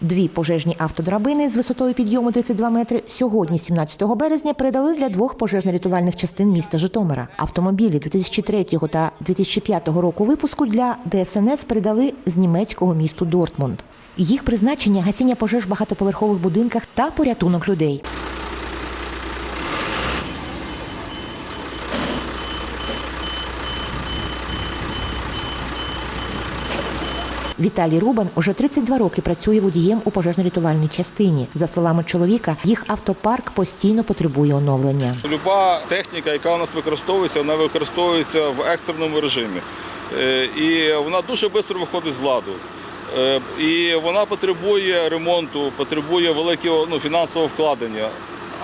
Дві пожежні автодрабини з висотою підйому 32 метри сьогодні, 17 березня, передали для двох пожежно-рятувальних частин міста Житомира. Автомобілі 2003 та 2005 року випуску для ДСНС передали з німецького місту Дортмунд. Їх призначення гасіння пожеж в багатоповерхових будинках та порятунок людей. Віталій Рубан уже 32 роки працює водієм у пожежно-рятувальній частині. За словами чоловіка, їх автопарк постійно потребує оновлення. Люба техніка, яка у нас використовується, вона використовується в екстреному режимі. Е, І вона дуже швидко виходить з ладу. Е, І вона потребує ремонту, потребує великого ну, фінансового вкладення.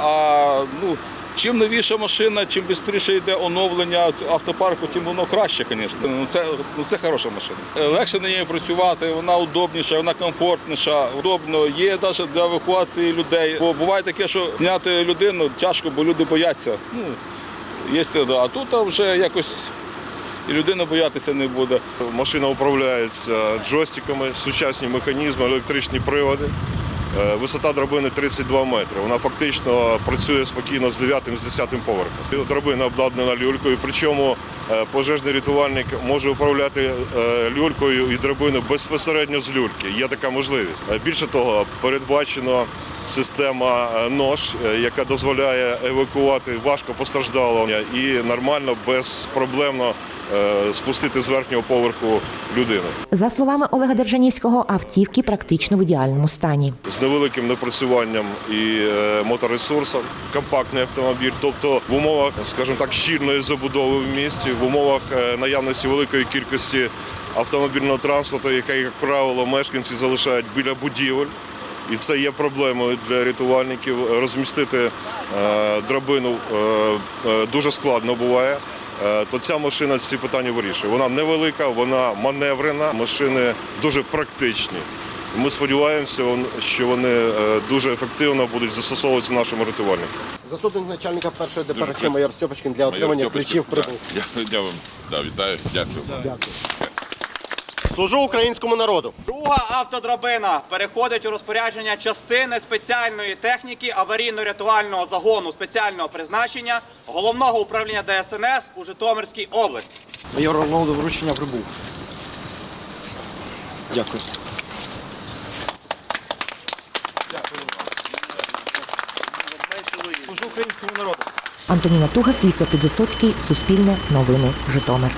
А ну, чим новіша машина, чим швидше йде оновлення автопарку, тим воно краще, звісно. Ну, це, ну, це хороша машина. Е, Легше на неї працювати, вона удобніша, вона комфортніша, удобно. Є навіть для евакуації людей. Бо буває таке, що зняти людину тяжко, бо люди бояться. Ну, є, да. А тут вже якось і людина боятися не буде. Машина управляється джойстиками, сучасні механізми, електричні приводи. Е, Висота драбини 32 метри. Вона фактично працює спокійно з 9 з 10 поверхом. Драбина обладнана люлькою, причому е, пожежний рятувальник може управляти е, люлькою і драбиною безпосередньо з люльки. Є така можливість. Більше того, передбачено система е, нож, е, яка дозволяє евакувати важко постраждалого і нормально, безпроблемно е, спустити з верхнього поверху людину. За словами Олега Держанівського, автівки практично в ідеальному стані. З невеликим напрацюванням і моторесурсом, компактний автомобіль, тобто в умовах, скажімо так, щільної забудови в місті, в умовах наявності великої кількості автомобільного транспорту, яке, як правило, мешканці залишають біля будівель. І це є проблемою для рятувальників. Розмістити е, драбину е, е, дуже складно буває. То ця машина ці питання вирішує. Вона невелика, вона маневрена, машини дуже практичні. Ми сподіваємося, що вони дуже ефективно будуть застосовуватися нашими рятувальниками. Заступник начальника першої ДПРЧ майор Стьопочкин для отримання ключів да. Я, я вам да, вітаю, дякую. Дякую. Служу українському народу. Друга автодрабина переходить у розпорядження частини спеціальної техніки аварійно-рятувального загону спеціального призначення головного управління ДСНС у Житомирській області. Майор Арнолд вручення прибув. Дякую. Служу українському народу. Антоніна Тугас, Віктор Підвисоцький, Суспільне, Новини, Житомир.